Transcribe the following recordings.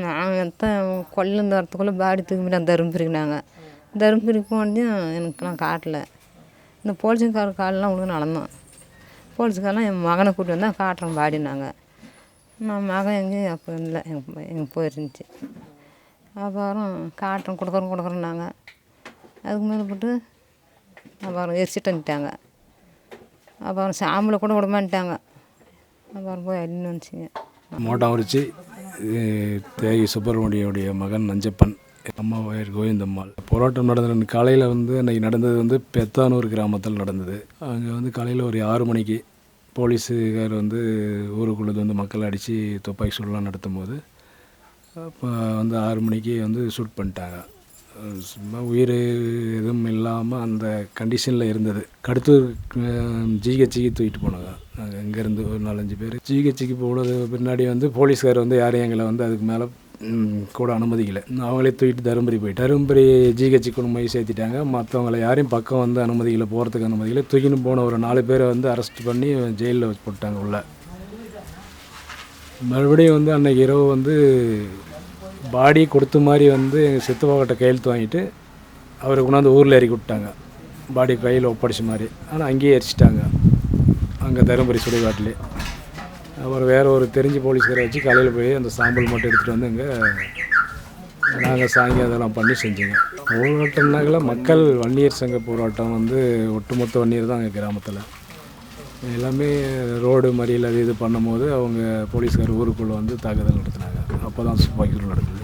நாங்கள் தான் கொல்லேருந்து வரத்துக்குள்ளே பாடி தூக்கிட்டு தருமபுரிக்கு நாங்கள் தருமபுரிக்கு போனதையும் நான் காட்டல. இந்த போலீஸுக்கார காலெலாம் உங்களுக்கு நடந்தோம். போலீஸுக்காரலாம் என் மகனை கூட்டி வந்தால் காட்டுறேன் பாடின்னாங்க நான் மகன் எங்கேயும் அப்போ இல்லை. எங்கள் எங்கே போயிருந்துச்சு. அப்புறம் காட்டுறேன் கொடுக்குறோம் கொடுக்குறேன்னாங்க அதுக்கு மேலே அப்புறம் எரிச்சிட்டு வந்துட்டாங்க. அப்புறம் சாம்பலை கூட விட மாட்டாங்க அப்புறம் போய் அடின்னு வந்துச்சுங்க. உரிச்சு தேகி சுப்பிரமணியனுடைய மகன் நஞ்சப்பன் அம்மா கோவிந்தம்மாள். போராட்டம் நடந்த காலையில் வந்து அன்றைக்கி நடந்தது வந்து பெத்தானூர் கிராமத்தில் நடந்தது. அங்கே வந்து காலையில் ஒரு ஆறு மணிக்கு போலீஸுக்கார் வந்து ஊருக்குள்ளது வந்து மக்களை அடித்து துப்பாக்கி சூடெலாம் நடத்தும் போது அப்போ வந்து ஆறு மணிக்கு வந்து ஷூட் பண்ணிட்டாங்க. சும்மா உயிர் எதுவும் இல்லாமல் அந்த கண்டிஷனில் இருந்தது. கடுத்தூர் ஜிஹெச்சிக்கு தூக்கிட்டு போனாங்க. நாங்கள் இங்கேருந்து ஒரு நாலஞ்சு பேர். ஜிஹெச்சிக்கு போனது பின்னாடி வந்து போலீஸ்கார் வந்து யாரையும் எங்களை வந்து அதுக்கு மேலே கூட அனுமதிக்கலை அவங்களே தூக்கிட்டு தருமபுரி போயிட்டு தருமபுரி ஜிஹெச்சி கொண்டு போய் சேர்த்திட்டாங்க. மற்றவங்கள யாரையும் பக்கம் வந்து அனுமதிக்கலை போகிறதுக்கு அனுமதிக்கலை தூக்கின்னு போன ஒரு நாலு பேரை வந்து அரெஸ்ட் பண்ணி ஜெயிலில் வச்சு போட்டாங்க உள்ள. மறுபடியும் வந்து அன்னைக்கு இரவு வந்து பாடி கொடுத்த மாதிரி வந்து எங்கள் சித்தப்பாக்கிட்ட கையெழுத்து வாங்கிட்டு அவரை கொண்டாந்து ஊரில் இறக்கி விட்டாங்க. பாடி கையில் ஒப்படைச்ச மாதிரி. ஆனால் அங்கேயே எரிச்சிட்டாங்க. அங்கே தருமபுரி சுடுகாட்டிலே. அப்புறம் வேறு ஒரு தெரிஞ்ச போலீஸ்காரை வச்சு காலையில் போய் அந்த சாம்பல் மட்டும் எடுத்துகிட்டு வந்து இங்கே நாங்கள் சாயங்காலம் அதெல்லாம் பண்ணி செஞ்சோங்க. போராட்டம்னாக்கல மக்கள் வன்னியர் சங்க போராட்டம் வந்து ஒட்டுமொத்த வன்னியர் தான் எங்கள் கிராமத்தில். எல்லாமே ரோடு மறியல் அது இது பண்ணும்போது அவங்க போலீஸ்கார் ஊருக்குள்ளே வந்து தாக்குதல் நடத்தினாங்க. அப்போ தான் சுப்பாக்கிகள் நடக்குது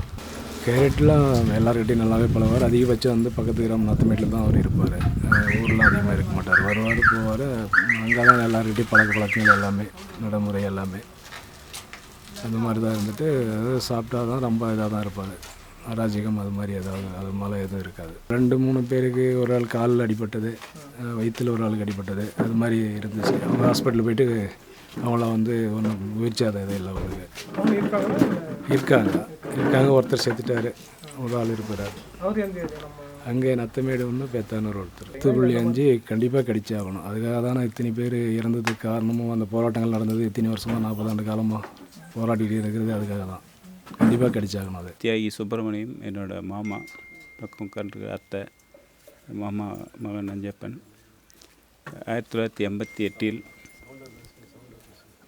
கேரட்லாம் எல்லாருக்கிட்டையும் நல்லாவே பழவார் அதிகபட்சம் வந்து பக்கத்து கிராமம் நத்தமேட்டில் தான் அவர் இருப்பார். ஊரில் அதிகமாக இருக்க மாட்டார். வருவார் போவார். அங்கே தான் எல்லாருக்கிட்டையும் பழக்க பழக்கங்கள் எல்லாமே நடைமுறை எல்லாமே. அந்த மாதிரி தான் இருந்துட்டு சாப்பிட்டா தான் ரொம்ப இதாக தான் இருப்பார். அராஜகம் அது மாதிரி ஏதாவது அது மேலே எதுவும் இருக்காது. ரெண்டு மூணு பேருக்கு ஒரு ஆள் காலில் அடிபட்டது வயிற்றில் ஒரு ஆளுக்கு அடிபட்டது அது மாதிரி இருந்துச்சு. அவங்க ஹாஸ்பிட்டல் போயிட்டு அவங்களாம் வந்து ஒன்றும் சேதம் எதுவும் இல்லை அவங்களுக்கு இருக்காங்க. இருக்காங்க ஒருத்தர் செத்துட்டார் ஒரு ஆள் இருக்கிறார் அங்கே நத்தமேடு ஒன்று பெத்தானூர் ஒருத்தர். பத்து புள்ளி அஞ்சு கண்டிப்பாக கடிச்சே ஆகணும். அதுக்காக தானே இத்தனை பேர் இறந்ததுக்கு காரணமும் அந்த போராட்டங்கள் நடந்தது இத்தனை வருஷமாக நாற்பது ஆண்டு காலமாக போராடிட்டு இருக்கிறது அதுக்காக தான். கண்டிப்பாக கிடைச்சாகணும் அது. தியாகி சுப்பிரமணியம் என்னோடய மாமா பக்கம் கன்று அத்தை மாமா மகன் நஞ்சப்பன். ஆயிரத்தி தொள்ளாயிரத்தி எண்பத்தி எட்டில்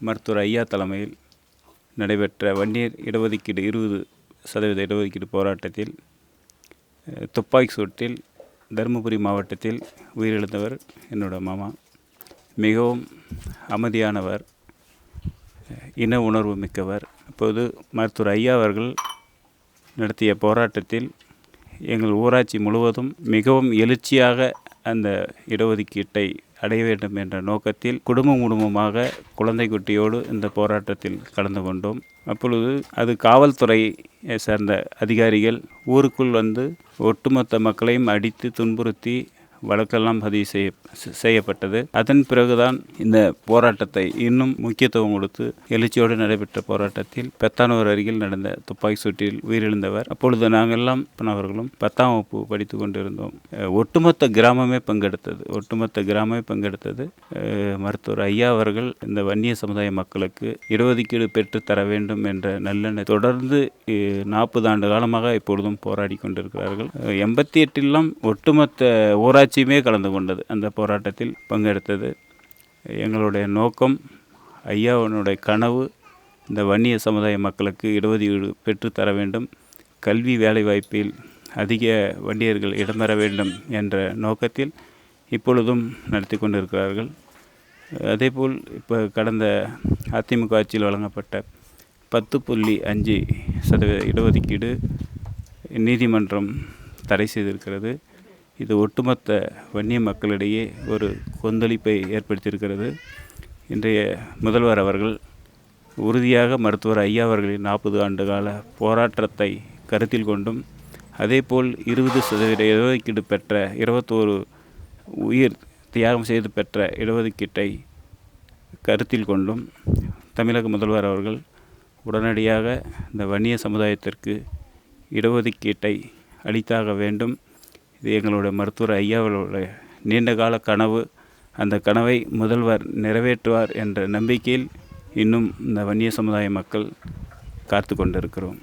மருத்துவர் ஐயா தலைமையில் நடைபெற்ற வன்னியர் இடஒதுக்கீடு இருபது சதவீத இடஒதுக்கீடு போராட்டத்தில் துப்பாக்கி சூட்டில் தருமபுரி மாவட்டத்தில் உயிரிழந்தவர் என்னோடய மாமா. மிகவும் அமைதியானவர் இன உணர்வு மிக்கவர் அப்போது மருத்துவர் ஐயா அவர்கள் நடத்திய போராட்டத்தில் எங்கள் ஊராட்சி முழுவதும் மிகவும் எழுச்சியாக அந்த இடஒதுக்கீட்டை அடைய வேண்டும் என்ற நோக்கத்தில் குடும்பம் குடும்பமாக குழந்தை குட்டியோடு இந்த போராட்டத்தில் கலந்து கொண்டோம். அப்பொழுது அது காவல்துறை சேர்ந்த அதிகாரிகள் ஊருக்குள் வந்து ஒட்டுமொத்த மக்களையும் அடித்து துன்புறுத்தி வழக்கெல்லாம் பதிவு செய்ய செய்யப்பட்டது. அதன் பிறகுதான் இந்த போராட்டத்தை இன்னும் முக்கியத்துவம் கொடுத்து எழுச்சியோடு நடைபெற்ற போராட்டத்தில் பெத்தானூர் அருகில் நடந்த துப்பாக்கி சூட்டில் உயிரிழந்தவர். அப்பொழுது நாங்கள்லாம் அவர்களும் பத்தாம் வகுப்பு படித்து கொண்டிருந்தோம். ஒட்டுமொத்த கிராமமே பங்கெடுத்தது. ஒட்டுமொத்த கிராமமே பங்கெடுத்தது. மருத்துவர் ஐயா அவர்கள் இந்த வன்னிய சமுதாய மக்களுக்கு இடஒதுக்கீடு பெற்று தர வேண்டும் என்ற நல்லெண்ணை தொடர்ந்து நாற்பது ஆண்டு காலமாக இப்பொழுதும் போராடி கொண்டிருக்கிறார்கள். எண்பத்தி எட்டிலாம் ஒட்டுமொத்த ஊராட்சி கட்சியுமே கலந்து கொண்டது. அந்த போராட்டத்தில் பங்கெடுத்தது எங்களுடைய நோக்கம் ஐயாவனுடைய கனவு இந்த வன்னிய சமுதாய மக்களுக்கு இடஒதுக்கீடு பெற்றுத்தர வேண்டும். கல்வி வேலைவாய்ப்பில் அதிக வண்டியர்கள் இடம்பெற வேண்டும் என்ற நோக்கத்தில் இப்பொழுதும் நடத்தி கொண்டிருக்கிறார்கள். அதேபோல் இப்போ கடந்த அதிமுக ஆட்சியில் வழங்கப்பட்ட பத்து புள்ளி அஞ்சு சதவீத இடஒதுக்கீடு நீதிமன்றம் தடை செய்திருக்கிறது. இது ஒட்டுமொத்த வன்னிய மக்களிடையே ஒரு கொந்தளிப்பை ஏற்படுத்தியிருக்கிறது. இன்றைய முதல்வர் அவர்கள் உறுதியாக மருத்துவர் ஐயா அவர்களின் நாற்பது ஆண்டு கால போராட்டத்தை கருத்தில் கொண்டும் அதேபோல் இருபது சதவீத இடஒதுக்கீடு பெற்ற இருபத்தோரு உயிர் தியாகம் செய்து பெற்ற இடஒதுக்கீட்டை கருத்தில் கொண்டும் தமிழக முதல்வர் அவர்கள் உடனடியாக இந்த வன்னிய சமுதாயத்திற்கு இடஒதுக்கீட்டை அளித்தாக வேண்டும். இது எங்களுடைய மருத்துவர் ஐயாவளுடைய நீண்டகால கனவு. அந்த கனவை முதல்வர் நிறைவேற்றுவார் என்ற நம்பிக்கையில் இன்னும் இந்த வன்னிய சமுதாய மக்கள் காத்து கொண்டிருக்கிறோம்